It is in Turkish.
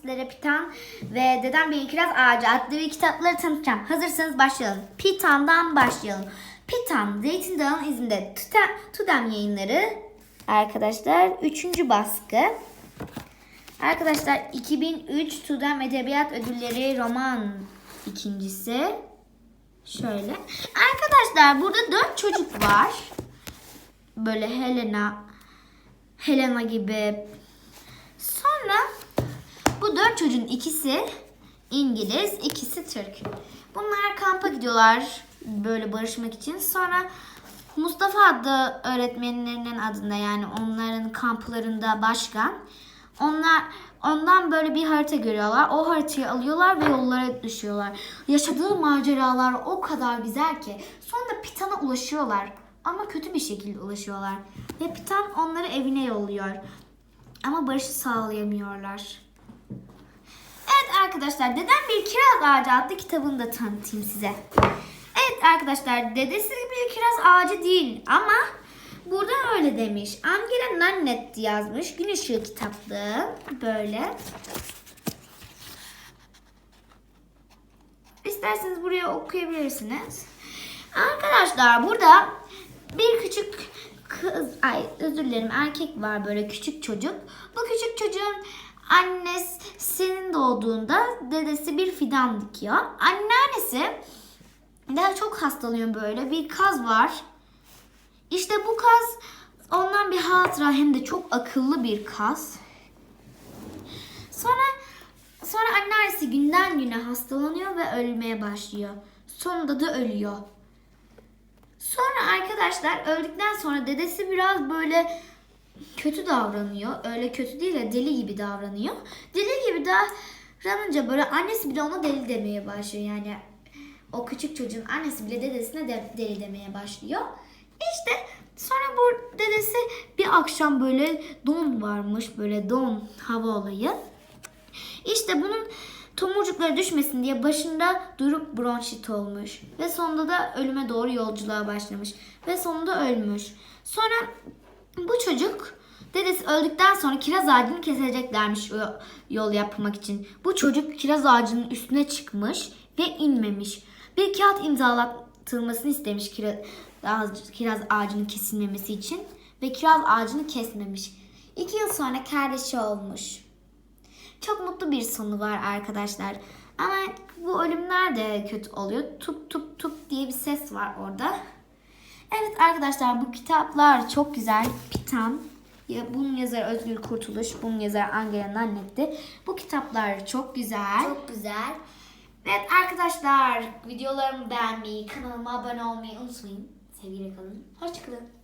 sizlere Pitan ve Dedem bir Kiraz Ağacı adlı bir kitapları tanıtacağım. Hazırsanız başlayalım. Pitan'dan başlayalım. Pitan, Zeytin Dağı'nın izinde Tudem, Tudem yayınları arkadaşlar 3. baskı. Arkadaşlar 2003 Tudem Edebiyat Ödülleri roman ikincisi. Şöyle. Arkadaşlar burada dört çocuk var. Böyle Helena, Helena gibi. Sonra dört çocuğun ikisi İngiliz, ikisi Türk. Bunlar kampa gidiyorlar böyle barışmak için. Sonra Mustafa adlı öğretmenlerinin adında yani onların kamplarında başkan. Onlar ondan böyle bir harita görüyorlar. O haritayı alıyorlar ve yollara düşüyorlar. Yaşadığı maceralar o kadar güzel ki. Sonra Pitan'a ulaşıyorlar. Ama kötü bir şekilde ulaşıyorlar. Ve Pitan onları evine yolluyor. Ama barışı sağlayamıyorlar. Arkadaşlar Dedem Bir Kiraz Ağacı adlı kitabını da tanıtayım size. Evet arkadaşlar dedesi bir kiraz ağacı değil ama burada öyle demiş. Angela Nannet yazmış. Gün ışığı kitaplığı. Böyle. İsterseniz buraya okuyabilirsiniz. Arkadaşlar burada bir küçük kız, ay özür dilerim erkek var böyle küçük çocuk. Bu küçük çocuğun annesinin doğduğunda dedesi bir fidan dikiyor. Anneannesi daha çok hastalanıyor böyle. Bir kaz var. İşte bu kaz ondan bir hatıra hem de çok akıllı bir kaz. Sonra sonra anneannesi günden güne hastalanıyor ve ölmeye başlıyor. Sonunda da ölüyor. Sonra arkadaşlar öldükten sonra dedesi biraz böyle kötü davranıyor. Öyle kötü değil de deli gibi davranıyor. Deli gibi davranınca böyle annesi bile ona deli demeye başlıyor. Yani o küçük çocuğun annesi bile dedesine de deli demeye başlıyor. İşte sonra bu dedesi bir akşam böyle don varmış. Böyle don hava olayı. İşte bunun tomurcuklara düşmesin diye başında durup bronşit olmuş. Ve sonunda da ölüme doğru yolculuğa başlamış. Ve sonunda ölmüş. Sonra bu çocuk dedesi öldükten sonra kiraz ağacını keseceklermiş yol yapmak için. Bu çocuk kiraz ağacının üstüne çıkmış ve inmemiş. Bir kağıt imzalatılmasını istemiş kiraz, kiraz ağacının kesilmemesi için. Ve kiraz ağacını kesmemiş. İki yıl sonra kardeşi olmuş. Çok mutlu bir sonu var arkadaşlar. Ama bu ölümler de kötü oluyor. Tup tup tup diye bir ses var orada. Evet arkadaşlar bu kitaplar çok güzel. Pitan. Bunun yazarı Özgür Kurtuluş. Bunun yazarı Angela Nannetti. Bu kitaplar çok güzel. Çok güzel. Evet arkadaşlar videolarımı beğenmeyi, kanalıma abone olmayı unutmayın. Sevgiyle kalın. Hoşçakalın.